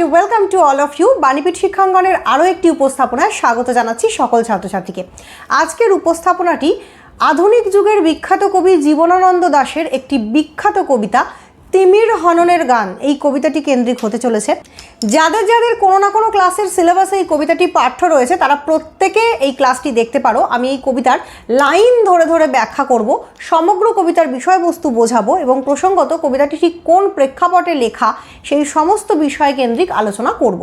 And welcome to all of you Banipith শিক্ষাঙ্গনের আরও একটি উপস্থাপনায় স্বাগত জানাচ্ছি সকল ছাত্রছাত্রীকে। আজকের উপস্থাপনাটি আধুনিক যুগের বিখ্যাত কবি জীবনানন্দ দাশের একটি বিখ্যাত কবিতা তিমির হননের গান, এই কবিতাটি কেন্দ্রিক হতে চলেছে। যাদের যাদের কোনো না কোনো ক্লাসের সিলেবাসে এই কবিতাটি পাঠ্য রয়েছে, তারা প্রত্যেকে এই ক্লাসটি দেখতে পারো। আমি এই কবিতার লাইন ধরে ধরে ব্যাখ্যা করব, সমগ্র কবিতার বিষয়বস্তু বোঝাবো এবং প্রসঙ্গত কবিতাটি ঠিক কোন প্রেক্ষাপটে লেখা, সেই সমস্ত বিষয় কেন্দ্রিক আলোচনা করব।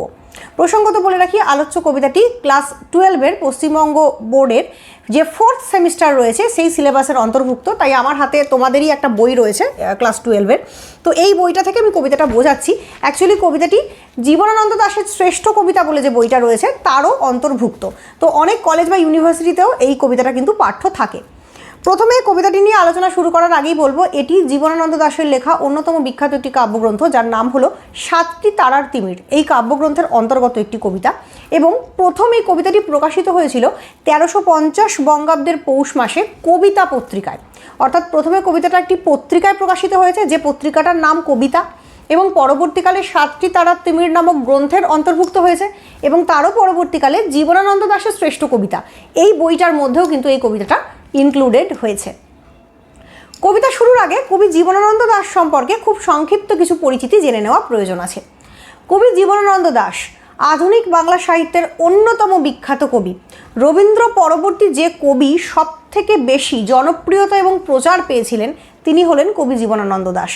প্রসঙ্গত বলে রাখি, আলোচ্য কবিতাটি ক্লাস টুয়েলভের পশ্চিমবঙ্গ বোর্ডের যে ফোর্থ সেমিস্টার রয়েছে, সেই সিলেবাসের অন্তর্ভুক্ত। তাই আমার হাতে তোমাদেরই একটা বই রয়েছে ক্লাস টুয়েলভের তো এই বইটা থেকে আমি কবিতাটা বোঝাচ্ছি। অ্যাকচুয়ালি কবিতাটি জীবনানন্দ দাশের শ্রেষ্ঠ কবিতা বলে যে বইটা রয়েছে, তারও অন্তর্ভুক্ত। তো অনেক কলেজ বা ইউনিভার্সিটিতেও এই কবিতাটা কিন্তু পাঠ্য থাকে। প্রথমে কবিতাটি নিয়ে আলোচনা শুরু করার আগেই বলব, এটি জীবনানন্দ দাশের লেখা অন্যতম বিখ্যাত একটি কাব্যগ্রন্থ, যার নাম হলো সাতটি তারার তিমির। এই কাব্যগ্রন্থের অন্তর্গত একটি কবিতা এবং প্রথম এই কবিতাটি প্রকাশিত হয়েছিল তেরোশো পঞ্চাশ বঙ্গাব্দের পৌষ মাসে কবিতা পত্রিকায়। অর্থাৎ প্রথমে কবিতাটা একটি পত্রিকায় প্রকাশিত হয়েছে, যে পত্রিকাটার নাম কবিতা এবং পরবর্তীকালে সাতটি তারার তিমির নামক গ্রন্থের অন্তর্ভুক্ত হয়েছে এবং তারও পরবর্তীকালে জীবনানন্দ দাশের শ্রেষ্ঠ কবিতা। এই বইটার মধ্যেও কিন্তু এই কবিতাটা ইনক্লুডেড হয়েছে। কবিতা শুরুর আগে কবি জীবনানন্দ দাস সম্পর্কে খুব সংক্ষিপ্ত কিছু পরিচিতি জেনে নেওয়া প্রয়োজন আছে। কবি জীবনানন্দ দাস আধুনিক বাংলা সাহিত্যের অন্যতম বিখ্যাত কবি। রবীন্দ্র পরবর্তী যে কবি সব থেকে বেশি জনপ্রিয়তা এবং প্রচার পেয়েছিলেন, তিনি হলেন কবি জীবনানন্দ দাস।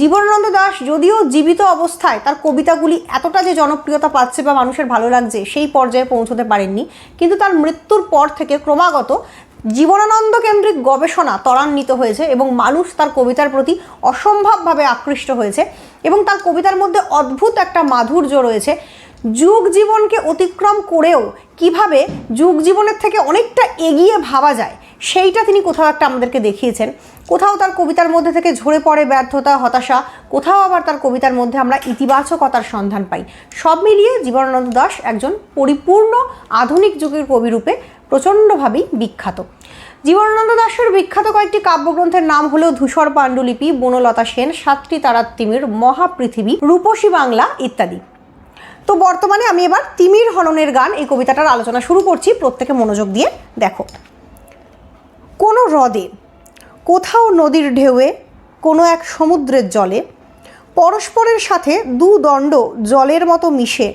জীবনানন্দ দাস যদিও জীবিত অবস্থায় তার কবিতাগুলি এতটা যে জনপ্রিয়তা পাচ্ছে বা মানুষের ভালো লাগছে সেই পর্যায়ে পৌঁছতে পারেননি, কিন্তু তার মৃত্যুর পর থেকে ক্রমাগত জীবনানন্দ কেন্দ্রিক গবেষণা ত্বরান্বিত হয়েছে এবং মানুষ তার কবিতার প্রতি অসম্ভবভাবে আকৃষ্ট হয়েছে এবং তার কবিতার মধ্যে অদ্ভুত একটা মাধুর্য রয়েছে। যুগ জীবনকে অতিক্রম করেও কীভাবে যুগ জীবনের থেকে অনেকটা এগিয়ে ভাবা যায়, সেইটা তিনি কোথাও একটা আমাদেরকে দেখিয়েছেন। কোথাও তার কবিতার মধ্যে থেকে ঝরে পড়ে ব্যর্থতা, হতাশা, কোথাও আবার তার কবিতার মধ্যে আমরা ইতিবাচকতার সন্ধান পাই। সব মিলিয়ে জীবনানন্দ দাস একজন পরিপূর্ণ আধুনিক যুগের কবিরূপে প্রচণ্ডভাবেই বিখ্যাত। জীবনানন্দ দাসের বিখ্যাত কয়েকটি কাব্যগ্রন্থের নাম হলো ধূসর পাণ্ডুলিপি, বনলতা সেন, সাতটি তারাত্তিমির মহাপৃথিবী, রূপসী বাংলা ইত্যাদি। তো বর্তমানে আমি এবার তিমির হননের গান এই কবিতাটার আলোচনা শুরু করছি। প্রত্যেকে মনোযোগ দিয়ে দেখো। কোনো হ্রদে, কোথাও নদীর ঢেউয়ে, কোনো এক সমুদ্রের জলে, পরস্পরের সাথে দু দণ্ড জলের মতো মিশে,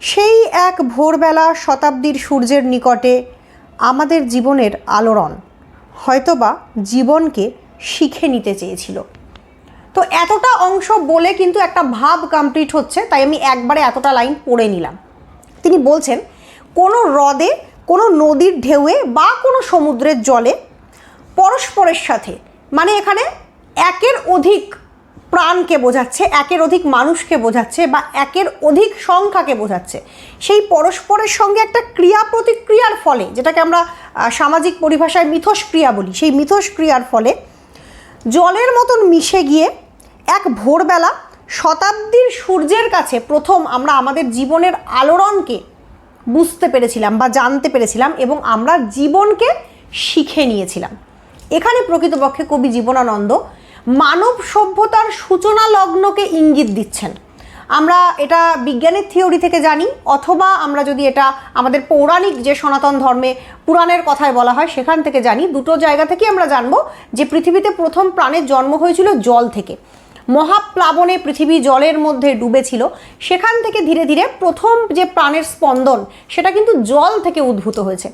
সেই এক ভোরবেলা শতাব্দীর সূর্যের নিকটে আমাদের জীবনের আলোড়ন, হয়তোবা জীবনকে শিখে নিতে চেয়েছিল। তো এতটা অংশ বলে কিন্তু একটা ভাব কমপ্লিট হচ্ছে, তাই আমি একবারে এতটা লাইন পড়ে নিলাম। তিনি বলছেন, কোনো হ্রদে, কোনো নদীর ঢেউয়ে বা কোনো সমুদ্রের জলে পরস্পরের সাথে মানে এখানে একের অধিক প্রাণকে বোঝাচ্ছে, একের অধিক মানুষকে বোঝাচ্ছে বা একের অধিক সংখ্যাকে বোঝাচ্ছে, সেই পরস্পরের সঙ্গে একটা ক্রিয়া প্রতিক্রিয়ার ফলে, যেটাকে আমরা সামাজিক পরিভাষায় মিথস্ক্রিয়া বলি, সেই মিথস্ক্রিয়ার ফলে জলের মতন মিশে গিয়ে এক ভোরবেলা শতাব্দীর সূর্যের কাছে প্রথম আমরা আমাদের জীবনের আলোড়নকে বুঝতে পেরেছিলাম বা জানতে পেরেছিলাম এবং আমরা জীবনকে শিখে নিয়েছিলাম। এখানে প্রকৃতপক্ষে কবি জীবনানন্দ মানব সভ্যতার সূচনা লগ্নকে ইঙ্গিত দিচ্ছেন। আমরা এটা বিজ্ঞানের থিওরি থেকে জানি, অথবা আমরা যদি এটা আমাদের পৌরাণিক যে সনাতন ধর্মে পুরাণের কথায় বলা হয়, সেখান থেকে জানি। দুটো জায়গা থেকে আমরা জানব যে পৃথিবীতে প্রথম প্রাণের জন্ম হয়েছিল জল থেকে। মহাপ্লাবনে পৃথিবী জলের মধ্যে ডুবেছিল। সেখান থেকে ধীরে ধীরে প্রথম যে প্রাণের স্পন্দন, সেটা কিন্তু জল থেকে উদ্ভূত হয়েছে।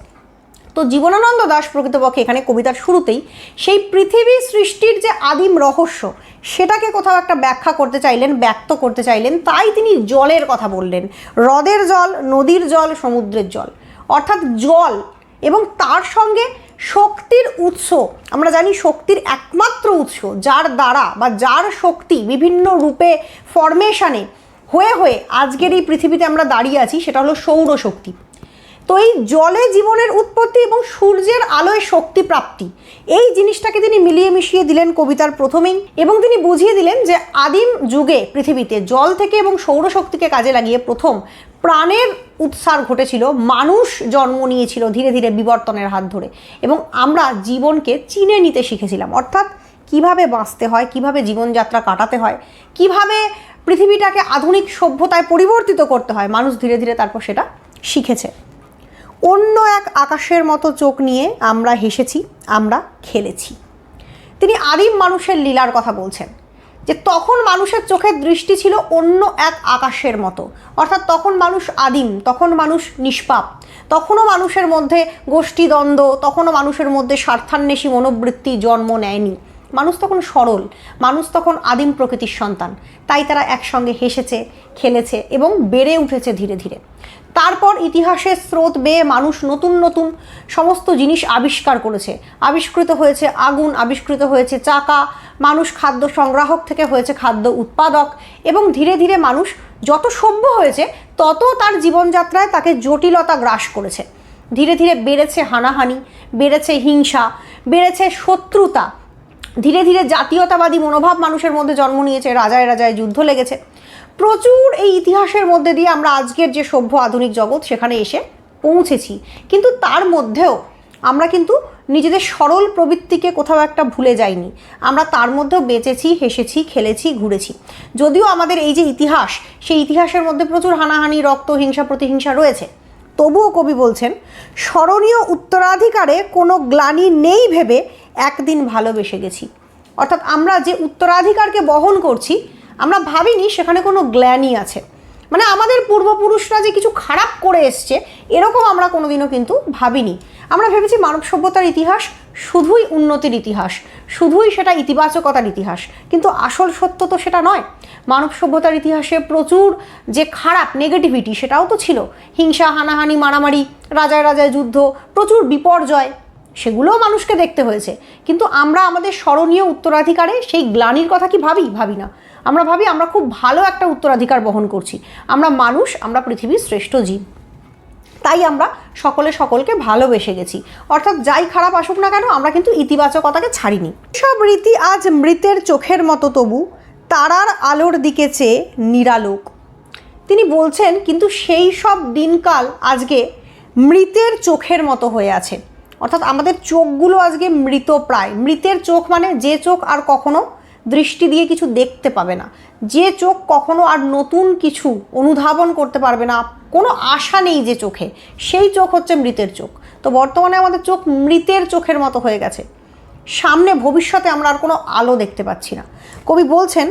তো জীবনানন্দ দাস প্রকৃতপক্ষে এখানে কবিতার শুরুতেই, সেই পৃথিবী সৃষ্টির যে আদিম রহস্য, সেটাকে কোথাও একটা ব্যাখ্যা করতে চাইলেন, ব্যক্ত করতে চাইলেন, তাই তিনি জলের কথা বললেন। হ্রদের জল, নদীর জল, সমুদ্রের জল। অর্থাৎ জল এবং তার সঙ্গে শক্তির উৎস। আমরা জানি শক্তির একমাত্র উৎস, যার দ্বারা বা যার শক্তি বিভিন্ন রূপে ফরমেশানে হয়ে হয়ে আজকের এই পৃথিবীতে আমরা দাঁড়িয়ে আছি, সেটা হলো সৌরশক্তি। তো এই জলে জীবনের উৎপত্তি এবং সূর্যের আলোয় শক্তি প্রাপ্তি, এই জিনিসটাকে তিনি মিলিয়ে মিশিয়ে দিলেন কবিতার প্রথমেই এবং তিনি বুঝিয়ে দিলেন যে আদিম যুগে পৃথিবীতে জল থেকে এবং সৌরশক্তিকে কাজে লাগিয়ে প্রথম প্রাণের উৎসার ঘটেছিল, মানুষ জন্ম নিয়েছিল ধীরে ধীরে বিবর্তনের হাত ধরে এবং আমরা জীবনকে চিনে নিতে শিখেছিলাম। অর্থাৎ কীভাবে বাঁচতে হয়, কীভাবে জীবনযাত্রা কাটাতে হয়, কীভাবে পৃথিবীটাকে আধুনিক সভ্যতায় পরিবর্তিত করতে হয়, মানুষ ধীরে ধীরে তারপর সেটা শিখেছে। অন্য এক আকাশের মতো চোখ নিয়ে আমরা হেসেছি, আমরা খেলেছি। তিনি আদিম মানুষের লীলার কথা বলছেন, যে তখন মানুষের চোখের দৃষ্টি ছিল অন্য এক আকাশের মতো। অর্থাৎ তখন মানুষ আদিম, তখন মানুষ নিষ্পাপ, তখনও মানুষের মধ্যে গোষ্ঠীদ্বন্দ্ব, তখনও মানুষের মধ্যে স্বার্থান্বেষী মনোবৃত্তি জন্ম নেয়নি। মানুষ তখন সরল, মানুষ তখন আদিম প্রকৃতির সন্তান। তাই তারা একসঙ্গে হেসেছে, খেলেছে এবং বেড়ে উঠেছে ধীরে ধীরে। তারপর ইতিহাসের স্রোত বেয়ে মানুষ নতুন নতুন সমস্ত জিনিস আবিষ্কার করেছে। আবিষ্কৃত হয়েছে আগুন, আবিষ্কৃত হয়েছে চাকা, মানুষ খাদ্য সংগ্রাহক থেকে হয়েছে খাদ্য উৎপাদক এবং ধীরে ধীরে মানুষ যত সভ্য হয়েছে, তত তার জীবনযাত্রায় তাকে জটিলতা গ্রাস করেছে। ধীরে ধীরে বেড়েছে হানাহানি, বেড়েছে হিংসা, বেড়েছে শত্রুতা। ধীরে ধীরে জাতীয়তাবাদী মনোভাব মানুষের মধ্যে জন্ম নিয়েছে, রাজায় রাজায় যুদ্ধ লেগেছে। প্রচুর এই ইতিহাসের মধ্যে দিয়ে আমরা আজকের যে সভ্য আধুনিক জগৎ সেখানে এসে পৌঁছেছি। কিন্তু তার মধ্যেও আমরা কিন্তু নিজেদের সরল প্রবৃত্তিকে কোথাও একটা ভুলে যাইনি। আমরা তার মধ্যেও বেঁচেছি, হেসেছি, খেলেছি, ঘুরেছি। যদিও আমাদের এই যে ইতিহাস, সেই ইতিহাসের মধ্যে প্রচুর হানাহানি, রক্ত, হিংসা, প্রতিহিংসা রয়েছে। তবুও কবি বলছেন, স্মরণীয় উত্তরাধিকারে কোনো গ্লানি নেই ভেবে একদিন ভালোবেসে গেছি। অর্থাৎ আমরা যে উত্তরাধিকারকে বহন করছি আমরা ভাবিনি সেখানে কোনো গ্ল্যানি আছে। মানে আমাদের পূর্বপুরুষরা যে কিছু খারাপ করে এসছে, এরকম আমরা কোনোদিনও কিন্তু ভাবিনি। আমরা ভেবেছি মানব সভ্যতার ইতিহাস শুধুই উন্নতির ইতিহাস, শুধুই সেটা ইতিবাচকতার ইতিহাস। কিন্তু আসল সত্য তো সেটা নয়। মানব সভ্যতার ইতিহাসে প্রচুর যে খারাপ নেগেটিভিটি সেটাও তো ছিল। হিংসা, হানাহানি, মারামারি, রাজায় রাজায় যুদ্ধ, প্রচুর বিপর্যয় সেগুলোও মানুষকে দেখতে হয়েছে। কিন্তু আমরা আমাদের স্মরণীয় উত্তরাধিকারে সেই গ্লানির কথা কি ভাবি? ভাবি না। আমরা ভাবি আমরা খুব ভালো একটা উত্তরাধিকার বহন করছি। আমরা মানুষ, আমরা পৃথিবীর শ্রেষ্ঠ জীব। তাই আমরা সকলে সকলকে ভালোবেসে গেছি। অর্থাৎ যাই খারাপ আসুক না কেন, আমরা কিন্তু ইতিবাচকতাকে ছাড়িনি। সব রীতি আজ মৃতের চোখের মতো তবু, তারার আলোর দিকে চেয়ে নিরালোক। তিনি বলছেন, কিন্তু সেই সব দিনকাল আজকে মৃতের চোখের মতো হয়ে আছে। অর্থাৎ আমাদের চোখগুলো আজকে মৃত প্রায়। মৃতের চোখ মানে যে চোখ আর কখনো দৃষ্টি দিয়ে কিছু দেখতে পাবে না। যে চোখ কখনো আর নতুন কিছু অনুধাবন করতে পারবে না, কোনো আশা নেই যে চোখে, সেই চোখ হচ্ছে মৃতের চোখ। তো বর্তমানে আমাদের চোখ মৃতের চোখের মতো হয়ে গেছে। সামনে ভবিষ্যতে আমরা আর কোনো আলো দেখতে পাচ্ছি না। কবি বলছেন,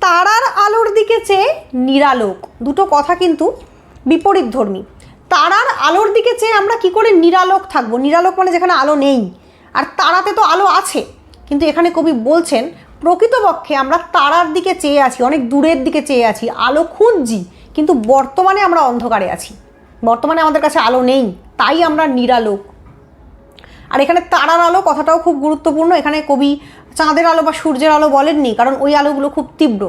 তারার আলোর দিকে চেয়ে নিরালোক। দুটো কথা কিন্তু বিপরীত ধর্মী তারার আলোর দিকে চেয়ে আমরা কি করে নিরালোক থাকব? নিরালোক মানে যেখানে আলো নেই। আর তারাতে তো আলো আছে। কিন্তু এখানে কবি বলছেন, প্রকৃতপক্ষে আমরা তারার দিকে চেয়ে আছি, অনেক দূরের দিকে চেয়ে আছি, আলো খুঁজছি, কিন্তু বর্তমানে আমরা অন্ধকারে আছি। বর্তমানে আমাদের কাছে আলো নেই, তাই আমরা নিরালোক। আর এখানে তারার আলো কথাটাও খুব গুরুত্বপূর্ণ। এখানে কবি চাঁদের আলো বা সূর্যের আলো বলেননি, কারণ ওই আলোগুলো খুব তীব্র।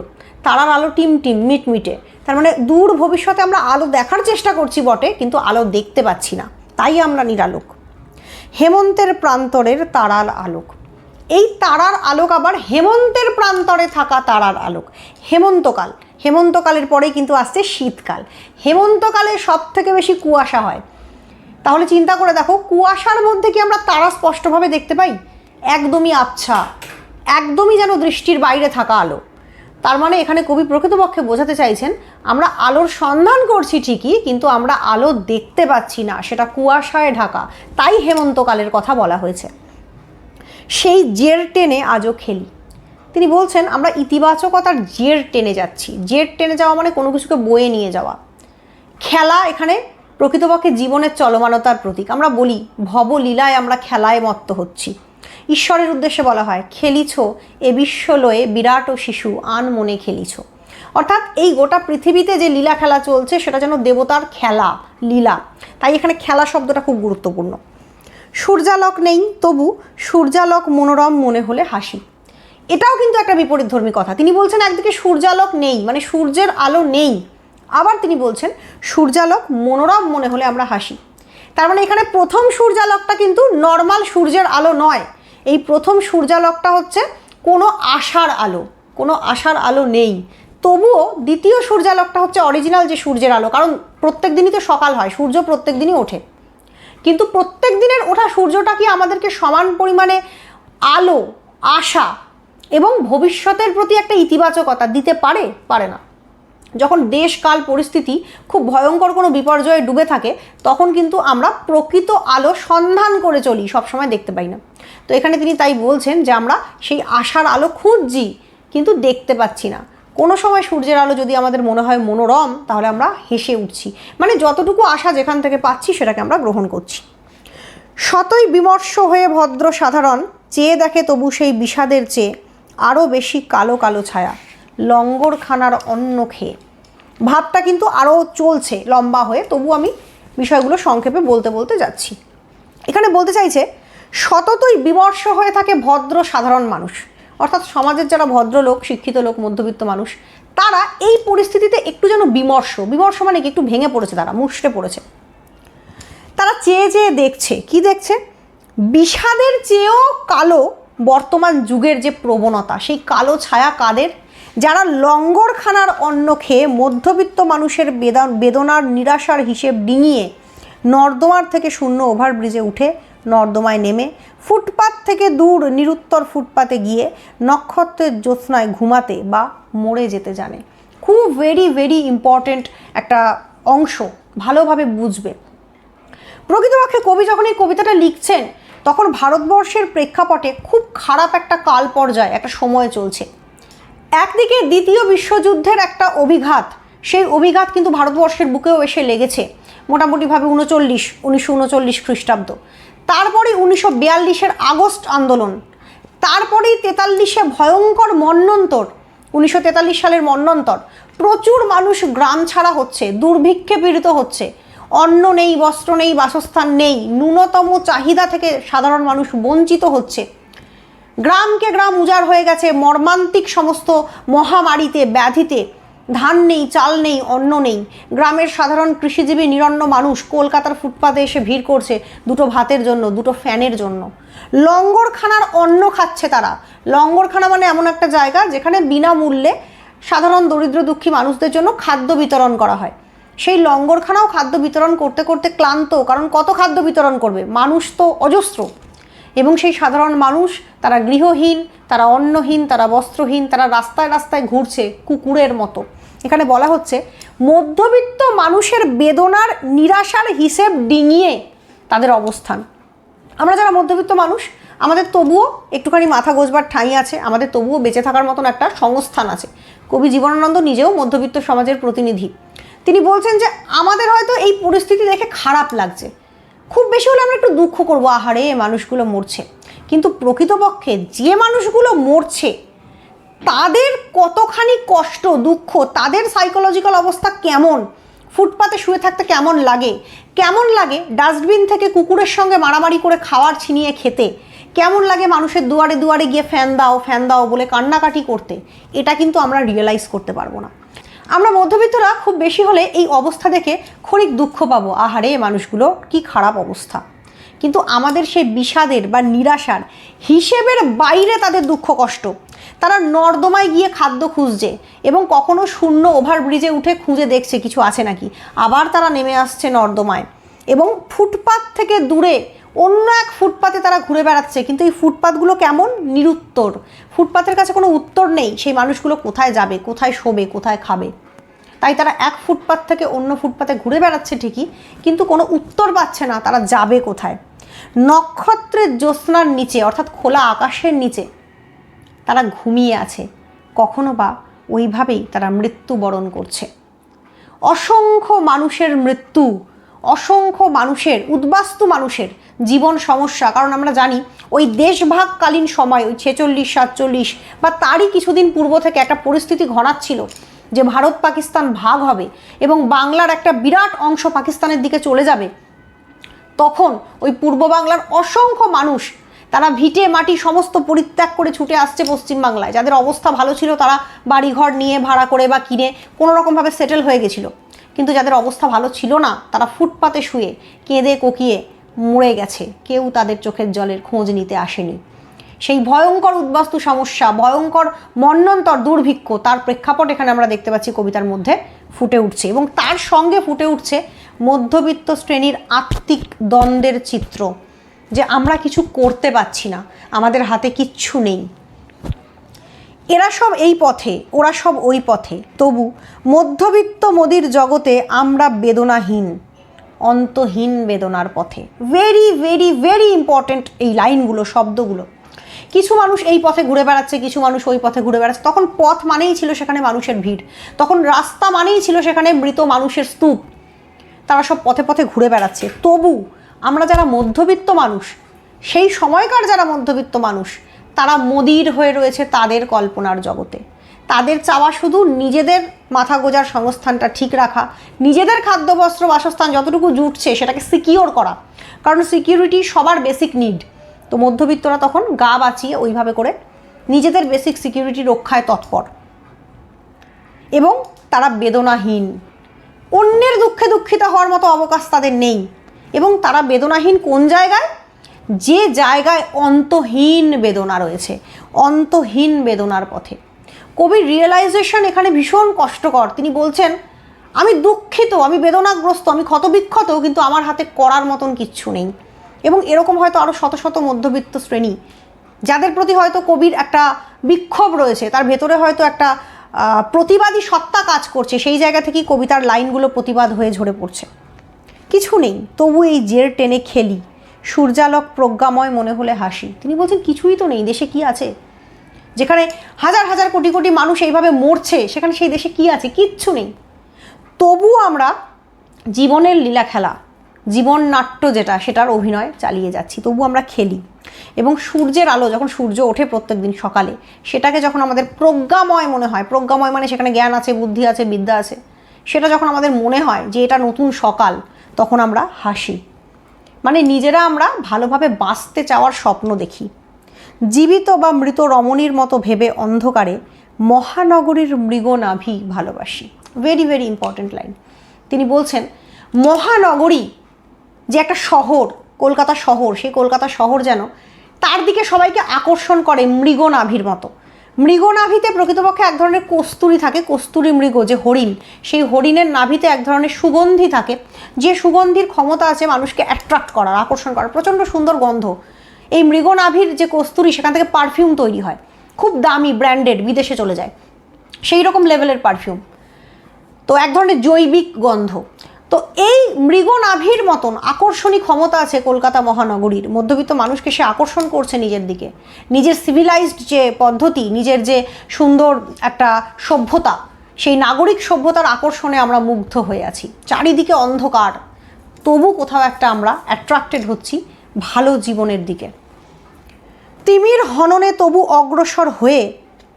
তারার আলো টিম টিম মিটমিটে তার মানে দূর ভবিষ্যতে আমরা আলো দেখার চেষ্টা করছি বটে, কিন্তু আলো দেখতে পাচ্ছি না। তাই আমরা নিরালোক। হেমন্তের প্রান্তরের তারার আলোক। এই তারার আলোক আবার হেমন্তের প্রান্তরে থাকা তারার আলোক। হেমন্তকাল। হেমন্তকালের পরেই কিন্তু আসছে শীতকাল। হেমন্তকালে সব থেকে বেশি কুয়াশা হয়। তাহলে চিন্তা করে দেখো, কুয়াশার মধ্যে কি আমরা তারা স্পষ্টভাবে দেখতে পাই? একদমই আচ্ছা একদমই যেন দৃষ্টির বাইরে থাকা আলো। তার মানে এখানে কবি প্রকৃতপক্ষে বোঝাতে চাইছেন, আমরা আলোর সন্ধান করছি ঠিকই, কিন্তু আমরা আলো দেখতে পাচ্ছি না, সেটা কুয়াশায় ঢাকা। তাই হেমন্তকালের কথা বলা হয়েছে। সেই জের টেনে আজও খেলি। তিনি বলছেন, আমরা ইতিবাচকতার জের টেনে যাচ্ছি। জের টেনে যাওয়া মানে কোনো কিছুকে বয়ে নিয়ে যাওয়া। খেলা এখানে প্রকৃতপক্ষে জীবনের চলমানতার প্রতীক। আমরা বলি, ভবলীলায় আমরা খেলায় মত্ত হচ্ছি। ঈশ্বরের উদ্দেশ্যে বলা হয়, খেলিছ, এ বিশ্বলয়ে বিরাট ও শিশু, আন মনে খেলিছ। অর্থাৎ এই গোটা পৃথিবীতে যে লীলা খেলা চলছে, সেটা যেন দেবতার খেলা, লীলা। তাই এখানে খেলা শব্দটা খুব গুরুত্বপূর্ণ। সূর্যালোক নেই, তবু সূর্যালোক মনোরম মনে হলে হাসি। এটাও কিন্তু একটা বিপরীত ধর্মী কথা। তিনি বলছেন, একদিকে সূর্যালোক নেই মানে সূর্যের আলো নেই। আবার তিনি বলছেন, সূর্যালোক মনোরম মনে হলে আমরা হাসি। তার মানে এখানে প্রথম সূর্যালোকটা কিন্তু নর্মাল সূর্যের আলো নয়। এই প্রথম সূর্যালোকটা হচ্ছে কোনো আশার আলো, কোনো আশার আলো নেই। তবুও দ্বিতীয় সূর্যালোকটা হচ্ছে অরিজিনাল যে সূর্যের আলো, কারণ প্রত্যেক দিনই তো সকাল হয়, সূর্য প্রত্যেক দিনই ওঠে। কিন্তু প্রত্যেক দিনের ওঠা সূর্যটা কি আমাদেরকে সমান পরিমাণে আলো, আশা এবং ভবিষ্যতের প্রতি একটা ইতিবাচকতা দিতে পারে? পারে না। যখন দেশকাল পরিস্থিতি খুব ভয়ঙ্কর কোনো বিপর্যয়ে ডুবে থাকে, তখন কিন্তু আমরা প্রকৃত আলো সন্ধান করে চলি, সবসময় দেখতে পাই না। তো এখানে তিনি তাই বলছেন যে আমরা সেই আশার আলো খুঁজছি, কিন্তু দেখতে পাচ্ছি না। কোনো সময় সূর্যের আলো যদি আমাদের মনে হয় মনোরম, তাহলে আমরা হেসে উঠছি। মানে যতটুকু আশা যেখান থেকে পাচ্ছি, সেটাকে আমরা গ্রহণ করছি। শতই বিমর্ষ হয়ে ভদ্র সাধারণ, চেয়ে দেখে তবু সেই বিষাদের চেয়ে আরও বেশি কালো কালো ছায়া, লঙ্গরখানার অন্ন খেয়ে। ভাবটা কিন্তু আরও চলছে, লম্বা হয়ে। তবু আমি বিষয়গুলো সংক্ষেপে বলতে বলতে যাচ্ছি। এখানে বলতে চাইছে সততই বিমর্ষ হয়ে থাকে ভদ্র সাধারণ মানুষ। অর্থাৎ সমাজের যারা ভদ্রলোক শিক্ষিত লোক, মধ্যবিত্ত মানুষ, তারা এই পরিস্থিতিতে একটু যেন বিমর্ষ। বিমর্ষ মানে কি? একটু ভেঙে পড়েছে তারা, মুষড়ে পড়েছে। তারা চেয়ে চেয়ে দেখছে। কি দেখছে? বিষাদের চেয়েও কালো বর্তমান যুগের যে প্রবণতা, সেই কালো ছায়া কাদের? যারা লঙ্গরখানার অন্ন খেয়ে মধ্যবিত্ত মানুষের বেদন, বেদনার নিরাশার হিসেব ডিঙিয়ে নর্দমার থেকে শূন্য ওভারব্রিজে উঠে নর্দমায় নেমে ফুটপাত থেকে দূর নিরুত্তর ফুটপাতে গিয়ে নক্ষত্রের জ্যোৎস্নায় ঘুমাতে বা মরে যেতে জানে। খুব ভেরি ভেরি ইম্পর্ট্যান্ট একটা অংশ, ভালোভাবে বুঝবে। প্রকৃতপক্ষে কবি যখন এই কবিতাটা লিখছেন, তখন ভারতবর্ষের প্রেক্ষাপটে খুব খারাপ একটা কাল পর্যায়ে একটা সময় চলছে। একদিকে দ্বিতীয় বিশ্বযুদ্ধের একটা অভিঘাত, সেই অভিঘাত কিন্তু ভারতবর্ষের বুকেও এসে লেগেছে, মোটামুটিভাবে উনচল্লিশ উনিশশো উনচল্লিশ খ্রিস্টাব্দ। তারপরে উনিশশো বিয়াল্লিশের আগস্ট আন্দোলন, তারপরেই তেতাল্লিশে ভয়ঙ্কর মন্নন্তর, উনিশশো তেতাল্লিশ সালের মন্নন্তর। প্রচুর মানুষ গ্রাম ছাড়া হচ্ছে, দুর্ভিক্ষে পীড়িত হচ্ছে। অন্ন নেই, বস্ত্র নেই, বাসস্থান নেই, ন্যূনতম চাহিদা থেকে সাধারণ মানুষ বঞ্চিত হচ্ছে। গ্রামকে গ্রাম উজাড় হয়ে গেছে মর্মান্তিক সমস্ত মহামারীতে, ব্যাধিতে। ধান নেই, চাল নেই, অন্ন নেই। গ্রামের সাধারণ কৃষিজীবী নিরন্ন মানুষ কলকাতার ফুটপাতে এসে ভিড় করছে দুটো ভাতের জন্য, দুটো ফ্যানের জন্য। লঙ্গরখানার অন্ন খাচ্ছে তারা। লঙ্গরখানা মানে এমন একটা জায়গা যেখানে বিনামূল্যে সাধারণ দরিদ্র দুঃখী মানুষদের জন্য খাদ্য বিতরণ করা হয়। সেই লঙ্গরখানাও খাদ্য বিতরণ করতে করতে ক্লান্ত, কারণ কত খাদ্য বিতরণ করবে? মানুষ তো অজস্র। এবং সেই সাধারণ মানুষ তারা গৃহহীন, তারা অন্নহীন, তারা বস্ত্রহীন, তারা রাস্তায় রাস্তায় ঘুরছে কুকুরের মতো। এখানে বলা হচ্ছে, মধ্যবিত্ত মানুষের বেদনার নিরাশার হিসেব ডিঙিয়ে তাদের অবস্থান। আমরা যারা মধ্যবিত্ত মানুষ, আমাদের তবুও একটুখানি মাথা গোজবার ঠাঁই আছে, আমাদের তবুও বেঁচে থাকার মতন একটা সংস্থান আছে। কবি জীবনানন্দ নিজেও মধ্যবিত্ত সমাজের প্রতিনিধি। তিনি বলছেন যে, আমাদের হয়তো এই পরিস্থিতি দেখে খারাপ লাগছে। খুব বেশি হলে আমরা একটু দুঃখ করব, আহারে মানুষগুলো মরছে। কিন্তু প্রকৃতপক্ষে যে মানুষগুলো মরছে, তাদের কতখানি কষ্ট, দুঃখ, তাদের সাইকোলজিক্যাল অবস্থা কেমন, ফুটপাতে শুয়ে থাকতে কেমন লাগে কেমন লাগে ডাস্টবিন থেকে কুকুরের সঙ্গে মারামারি করে খাওয়ার ছিনিয়ে খেতে, কেমন লাগে মানুষের দুয়ারে দুয়ারে গিয়ে ফ্যান দাও ফ্যান দাও বলে কান্নাকাটি করতে, এটা কিন্তু আমরা রিয়েলাইজ করতে পারব না। আমরা মধ্যবিত্তরা খুব বেশি হলে এই অবস্থা দেখে ক্ষণিক দুঃখ পাবো। আহারে, মানুষগুলো কি খারাপ অবস্থা। কিন্তু আমাদের সেই বিষাদের বা নিরাশার হিসেবের বাইরে তাদের দুঃখ কষ্ট। তারা নর্দমায় গিয়ে খাদ্য খুঁজছে এবং কখনো শূন্য ওভারব্রিজে উঠে খুঁজে দেখছে কিছু আছে নাকি। আবার তারা নেমে আসছে নর্দমায়। এবং ফুটপাত থেকে দূরে অন্য এক ফুটপাতে তারা ঘুরে বেড়াচ্ছে। কিন্তু এই ফুটপাতগুলো কেমন? নিরুত্তর। ফুটপাতের কাছে কোনো উত্তর নেই সেই মানুষগুলো কোথায় যাবে, কোথায় শোবে, কোথায় খাবে। তাই তারা এক ফুটপাত থেকে অন্য ফুটপাতে ঘুরে বেড়াচ্ছে ঠিকই, কিন্তু কোনো উত্তর পাচ্ছে না তারা যাবে কোথায়। নক্ষত্রের জ্যোৎস্নার নিচে, অর্থাৎ খোলা আকাশের নিচে তারা ঘুমিয়ে আছে। কখনো বা ওইভাবেই তারা মৃত্যুবরণ করছে। অসংখ্য মানুষের মৃত্যু অসংখ্য মানুষের, উদ্বাস্তু মানুষের জীবন সমস্যা। কারণ আমরা জানি, ওই দেশভাগকালীন সময়, ওই ছেচল্লিশ, সাতচল্লিশ বা তারই কিছুদিন পূর্ব থেকে একটা পরিস্থিতি ঘনাচ্ছিল যে ভারত পাকিস্তান ভাগ হবে এবং বাংলার একটা বিরাট অংশ পাকিস্তানের দিকে চলে যাবে। তখন ওই পূর্ব বাংলার অসংখ্য মানুষ তারা ভিটে মাটি সমস্ত পরিত্যাগ করে ছুটে আসছে পশ্চিমবাংলায় যাদের অবস্থা ভালো ছিল তারা বাড়িঘর নিয়ে, ভাড়া করে বা কিনে কোনো রকমভাবে সেটেল হয়ে গেছিল। কিন্তু যাদের অবস্থা ভালো ছিল না, তারা ফুটপাতে শুয়ে, কেঁদে কোকিয়ে মরে গেছে। কেউ তাদের চোখের জলের খোঁজ নিতে আসেনি। সেই ভয়ঙ্কর উদ্বাস্তু সমস্যা, ভয়ঙ্কর মন্নন্তর দুর্ভিক্ষ তার প্রেক্ষাপট এখানে আমরা দেখতে পাচ্ছি কবিতার মধ্যে ফুটে উঠছে এবং তার সঙ্গে ফুটে উঠছে মধ্যবিত্ত শ্রেণির আত্মিক দ্বন্দ্বের চিত্র যে আমরা কিছু করতে পারছি না, আমাদের হাতে কিচ্ছু নেই। এরা সব এই পথে, ওরা সব ওই পথে। তবু মধ্যবিত্ত মোদির জগতে আমরা বেদনাহীন, অন্তহীন বেদনার পথে। ভেরি ভেরি ভেরি ইম্পর্ট্যান্ট এই লাইনগুলো, শব্দগুলো। কিছু মানুষ এই পথে ঘুরে বেড়াচ্ছে, কিছু মানুষ ওই পথে ঘুরে বেড়াচ্ছে। তখন পথ মানেই ছিল সেখানে মানুষের ভিড়। তখন রাস্তা মানেই ছিল সেখানে মৃত মানুষের স্তূপ। তারা সব পথে পথে ঘুরে বেড়াচ্ছে। তবু আমরা যারা মধ্যবিত্ত মানুষ, সেই সময়কার যারা মধ্যবিত্ত মানুষ তারা মদির হয়ে রয়েছে তাদের কল্পনার জগতে। তাদের চাওয়া শুধু নিজেদের মাথা গোজার সংস্থানটা ঠিক রাখা, নিজেদের খাদ্য, বস্ত্র, বাসস্থান যতটুকু জুটছে সেটাকে সিকিওর করা। কারণ সিকিউরিটি সবার বেসিক নিড তো মধ্যবিত্তরা তখন গা বাঁচিয়ে ওইভাবে করে নিজেদের বেসিক সিকিউরিটি রক্ষায় তৎপর। এবং তারা বেদনাহীন। অন্যের দুঃখে দুঃখিত হওয়ার মতো অবকাশ তাদের নেই। এবং তারা বেদনাহীন কোন জায়গায়? যে জায়গায় অন্তহীন বেদনা রয়েছে, অন্তহীন বেদনার পথে। কবির রিয়েলাইজেশন এখানে ভীষণ কষ্টকর। তিনি বলছেন, আমি দুঃখিত, আমি বেদনাগ্রস্ত, আমি ক্ষতবিক্ষত, কিন্তু আমার হাতে করার মতন কিচ্ছু নেই। এবং এরকম হয়তো আরও শত শত মধ্যবিত্ত শ্রেণি, যাদের প্রতি হয়তো কবির একটা বিক্ষোভ রয়েছে, তার ভেতরে হয়তো একটা প্রতিবাদী সত্তা কাজ করছে, সেই জায়গা থেকেই কবিতার লাইনগুলো প্রতিবাদ হয়ে ঝরে পড়ছে। কিছু নেই, তবু এই জের টেনে খেলি। সূর্যালোক প্রজ্ঞাময় মনে হলে হাসি। তিনি বলছেন, কিছুই তো নেই, দেশে কি আছে? যেখানে হাজার হাজার কোটি কোটি মানুষ এইভাবে মরছে, সেখানে সেই দেশে কি আছে? কিচ্ছু নেই। তবু আমরা জীবনের লীলা খেলা, জীবন নাট্য যেটা, সেটার অভিনয় চালিয়ে যাচ্ছি, তবু আমরা খেলি। এবং সূর্যের আলো যখন সূর্য ওঠে প্রত্যেক দিন সকালে, সেটাকে যখন আমাদের প্রজ্ঞাময় মনে হয়, প্রজ্ঞাময় মানে সেখানে জ্ঞান আছে, বুদ্ধি আছে, বিদ্যা আছে, সেটা যখন আমাদের মনে হয় যে এটা নতুন সকাল, তখন আমরা হাসি। মানে নিজেরা আমরা ভালোভাবে বাঁচতে চাওয়ার স্বপ্ন দেখি। জীবিত বা মৃত রমণীর মতো ভেবে অন্ধকারে মহানগরীর মৃগনাভি ভালোবাসি। ভেরি ভেরি ইম্পর্ট্যান্ট লাইন তিনি বলছেন, মহানগরী যে একটা শহর, কলকাতা শহর, সেই কলকাতা শহর যেন তার দিকে সবাইকে আকর্ষণ করে মৃগনাভির মতো। মৃগনাভিতে প্রকৃতপক্ষে এক ধরনের কস্তুরি থাকে, কস্তুরি মৃগ যে হরিণ। সেই হরিণের নাভিতে এক ধরনের সুগন্ধি থাকে, যে সুগন্ধির ক্ষমতা আছে মানুষকে অ্যাট্রাক্ট করার, আকর্ষণ করার, প্রচণ্ড সুন্দর গন্ধ। এই মৃগনাভির যে কস্তুরি, সেখান থেকে পারফিউম তৈরি হয়। খুব দামি ব্র্যান্ডেড বিদেশে চলে যায়। সেই রকম লেভেলের পারফিউম তো এক ধরনের জৈবিক গন্ধ। তো এই মৃগনাভির মতন আকর্ষণী ক্ষমতা আছে কলকাতা মহানগরীর। মধ্যবিত্ত মানুষকে সে আকর্ষণ করছে নিজের দিকে। নিজের সিভিলাইজড যে পদ্ধতি, নিজের যে সুন্দর একটা সভ্যতা, সেই নাগরিক সভ্যতার আকর্ষণে আমরা মুগ্ধ হয়ে আছি। চারিদিকে অন্ধকার। তবু কোথাও একটা আমরা অ্যাট্রাক্টেড হচ্ছি ভালো জীবনের দিকে। তিমির হননে তবু অগ্রসর হয়ে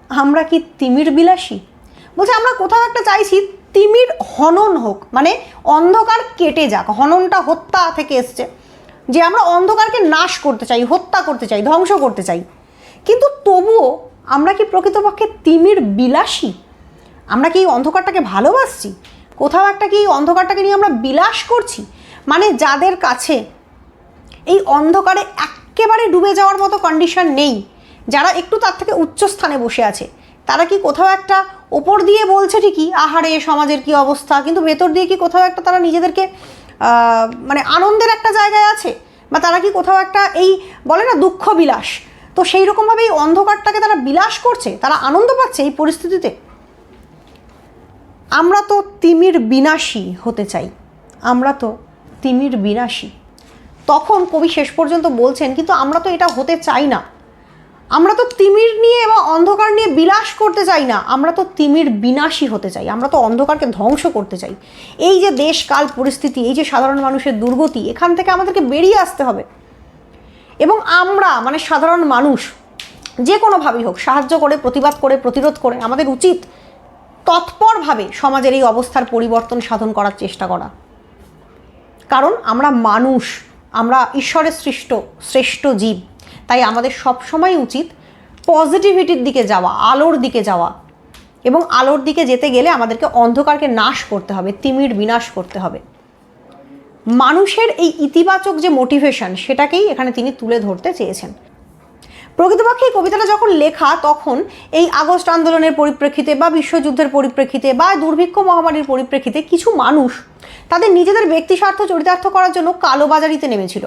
আমরা কি তিমির বিলাসী? বলছে, আমরা কোথাও একটা চাইছি তিমির হনন হোক মানে অন্ধকার কেটে যাক, হননটা হত্যা থেকে এসছে, যে আমরা অন্ধকারকে নাশ করতে চাই, হত্যা করতে চাই, ধ্বংস করতে চাই। কিন্তু তবুও আমরা কি প্রকৃতপক্ষে তিমির বিলাসী? আমরা কি এই অন্ধকারটাকে ভালোবাসছি? কোথাও একটা কি অন্ধকারটাকে নিয়ে আমরা বিলাস করছি? মানে যাদের কাছে এই অন্ধকারে একেবারে ডুবে যাওয়ার মতো কন্ডিশন নেই, যারা একটু তার থেকে উচ্চ স্থানে বসে আছে তারা কি কোথাও একটা ওপর দিয়ে বলছে ঠিকই, আহারে সমাজের কি অবস্থা? কিন্তু ভেতর দিয়ে কি কোথাও একটা তারা নিজেদেরকে মানে আনন্দের একটা জায়গায় আছে? বা তারা কি কোথাও একটা এই বলে না দুঃখ বিলাস? তো সেই রকমভাবে এই অন্ধকারটাকে তারা বিলাস করছে? তারা আনন্দ পাচ্ছে এই পরিস্থিতিতে? আমরা তো তিমির বিনাশী হতে চাই। আমরা তো তিমির বিনাশী। তখন কবি শেষ পর্যন্ত বলছেন, কিন্তু আমরা তো এটা হতে চাই না। আমরা তো তিমির নিয়ে এবং অন্ধকার নিয়ে বিলাস করতে চাই না। আমরা তো তিমির বিনাশী হতে চাই। আমরা তো অন্ধকারকে ধ্বংস করতে চাই। এই যে দেশ, কাল, পরিস্থিতি, এই যে সাধারণ মানুষের দুর্গতি, এখান থেকে আমাদেরকে বেরিয়ে আসতে হবে। এবং আমরা মানে সাধারণ মানুষ, যে কোনোভাবেই হোক, সাহায্য করে, প্রতিবাদ করে, প্রতিরোধ করে, আমাদের উচিত তৎপরভাবে সমাজের এই অবস্থার পরিবর্তন সাধন করার চেষ্টা করা। কারণ আমরা মানুষ, আমরা ঈশ্বরের সৃষ্ট, শ্রেষ্ঠ জীব। তাই আমাদের সবসময় উচিত পজিটিভিটির দিকে যাওয়া, আলোর দিকে যাওয়া এবং আলোর দিকে যেতে গেলে আমাদেরকে অন্ধকারকে নাশ করতে হবে, তিমির বিনাশ করতে হবে। মানুষের এই ইতিবাচক যে মোটিভেশন সেটাকেই এখানে তিনি তুলে ধরতে চেয়েছেন। প্রকৃতপক্ষে এই কবিতাটা যখন লেখা, তখন এই আগস্ট আন্দোলনের পরিপ্রেক্ষিতে বা বিশ্বযুদ্ধের পরিপ্রেক্ষিতে বা দুর্ভিক্ষ মহামারীর পরিপ্রেক্ষিতে কিছু মানুষ তাদের নিজেদের ব্যক্তি স্বার্থ চরিতার্থ করার জন্য কালোবাজারিতে নেমেছিল।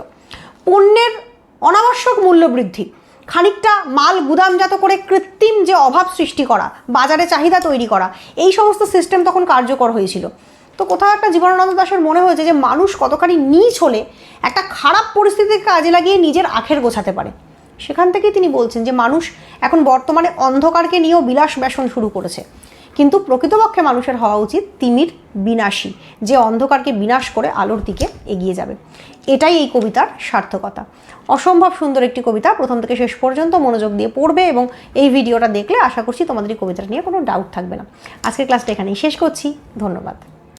পণ্যের অনাবশ্যক মূল্য বৃদ্ধি। খানিকটা মাল গুদামজাত করে কৃত্রিম যে অভাব সৃষ্টি করা, বাজারে চাহিদা তৈরি করা, এই সমস্ত সিস্টেম তখন কার্যকর হয়েছিল। তো কোথাও একটা জীবনানন্দ দাশের মনে হয়েছে যে, মানুষ কতখানি নিচ হলে একটা খারাপ পরিস্থিতিকে কাজে লাগিয়ে নিজের আখের গোছাতে পারে। সেখান থেকেই তিনি বলছেন যে, মানুষ এখন বর্তমানে অন্ধকারকে নিয়েও বিলাস ব্যাসন শুরু করেছে। কিন্তু প্রকৃতপক্ষে মানুষের হওয়া উচিত তিমির বিনাশী, যে অন্ধকারকে বিনাশ করে আলোর দিকে এগিয়ে যাবে। এটাই এই কবিতার সার্থকতা। অসম্ভব সুন্দর একটি কবিতা, প্রথম থেকে শেষ পর্যন্ত মনোযোগ দিয়ে পড়বে এবং এই ভিডিওটা দেখলে আশা করছি তোমাদের এই কবিতাটা নিয়ে কোনো ডাউট থাকবে না। আজকের ক্লাসটা এখানেই শেষ করছি। ধন্যবাদ।